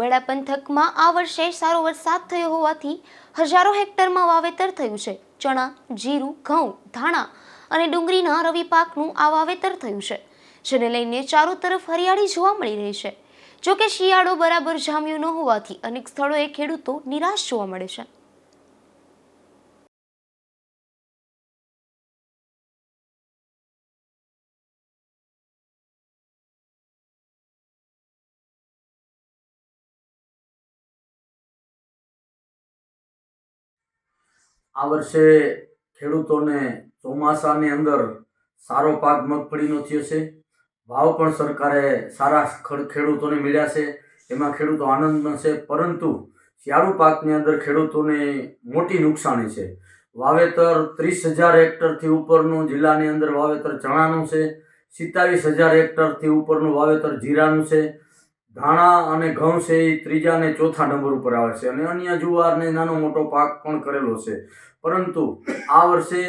બડા પંથકમાં આ વર્ષે સારો વરસાદ થયો હોવાથી હજારો હેક્ટરમાં વાવેતર થયું છે. ચણા, જીરું, ઘઉં, ધાણા અને ડુંગળીના રવિ પાકનું આ વાવેતર થયું છે, જેને લઈને ચારો તરફ હરિયાળી જોવા મળી રહી છે. જોકે શિયાળો બરાબર જામ્યો ન હોવાથી અનેક સ્થળોએ ખેડૂતો નિરાશ જોવા મળે છે. આ વર્ષે ખેડૂતોને ચોમાસાની અંદર સારો પાક મગફળીનો થયો છે. ભાવ પણ સરકારે સારા ખડ- ખેડૂતોને મળ્યા છે. એમાં ખેડૂતો આનંદમાં છે, પરંતુ શિયાળુ પાકની અંદર ખેડૂતોને મોટી નુકસાની છે. વાવેતર ત્રીસ હજાર હેક્ટરથી ઉપરનું જિલ્લાની અંદર વાવેતર ચણાનું છે. સિત્તાવીસ હજાર હેક્ટરથી ઉપરનું વાવેતર જીરાનું છે. ધાણા અને ઘઉં છે એ ત્રીજા અને ચોથા નંબર ઉપર આવે છે અને અન્ય જુવારને નાનો મોટો પાક પણ કરેલો છે. પરંતુ આ વર્ષે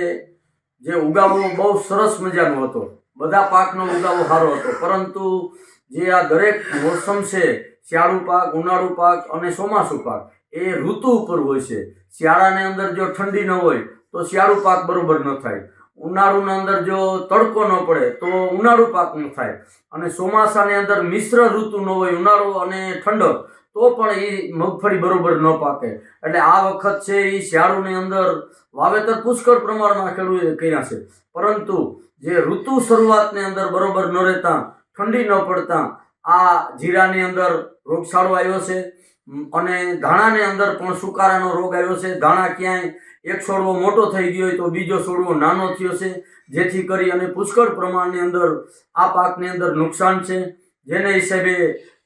જે ઉગાવો બહુ સરસ મજાનો હતો. બધા પાકનો ઉગાવો સારો હતો. પરંતુ જે આ દરેક મોસમ છે, શિયાળુ પાક, ઉનાળુ પાક અને ચોમાસુ પાક, એ ઋતુ ઉપર હોય છે. શિયાળાની અંદર જો ઠંડી ન હોય, તો શિયાળુ પાક બરોબર ન થાય. ઉનાળુના અંદર જો તડકો ન પડે તો ઉનાળુ પાક ન થાય. અને ચોમાસાની અંદર મિશ્ર ઋતુ ન હોય, ઉનાળો અને ઠંડક, તો પણ એ મગફળી બરોબર ન પાકે. એટલે આ વખત છે એ શિયાળુની અંદર વાવેતર પુષ્કળ પ્રમાણમાં ખેડૂતે કર્યા છે. પરંતુ જે ઋતુ શરૂઆતની અંદર બરોબર ન રહેતા, ઠંડી ન પડતા, આ જીરાની અંદર રોગચાળો આવ્યો છે. અને ધાણાની અંદર પણ સુકારાનો રોગ આવ્યો છે. ધાણા ક્યાંય એક છોડવો મોટો થઈ ગયો હોય તો બીજો છોડવો નાનો થયો છે. જેથી કરી અને પુષ્કળ પ્રમાણની અંદર આ પાકની અંદર નુકસાન છે. જેને હિસાબે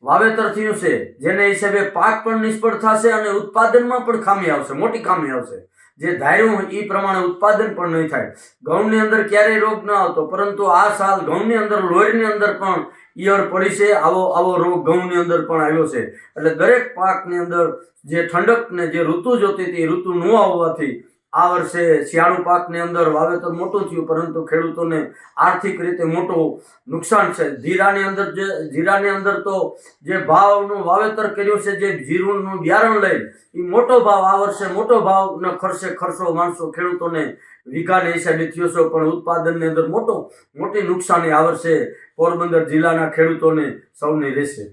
વાવેતર થયું છે, જેને હિસાબે પાક પણ નિષ્ફળ થશે અને ઉત્પાદનમાં પણ ખામી આવશે, મોટી ખામી આવશે. જે ધાર્યું એ પ્રમાણે ઉત્પાદન પણ નહીં થાય. ઘઉંની અંદર ક્યારેય રોગ ન આવતો, પરંતુ આ સાલ ઘઉંની અંદર, લોહીની અંદર પણ ઈયળ પડી છે. આવો આવો રોગ ઘઉંની અંદર પણ આવ્યો છે. એટલે દરેક પાકની અંદર જે ઠંડક ને જે ઋતુ જોતી હતી એ ઋતુ ન આવવાથી આ વર્ષે શિયાળુ પાકની અંદર વાવેતર મોટું થયું, પરંતુ ખેડૂતોને આર્થિક રીતે મોટું નુકસાન છે. જીરાની અંદર જે, જીરાની અંદર તો જે ભાવનું વાવેતર કર્યું છે, જે જીરુનું બિયારણ લઈ એ મોટો ભાવ આ વર્ષે મોટો ભાવનો ખર્ચે ખર્ચો માણસો ખેડૂતોને વિકાને હિસાબે થયો છે, પણ ઉત્પાદનની અંદર મોટો, મોટી નુકસાની આ વર્ષે પોરબંદર જિલ્લાના ખેડૂતોને સૌને રહેશે.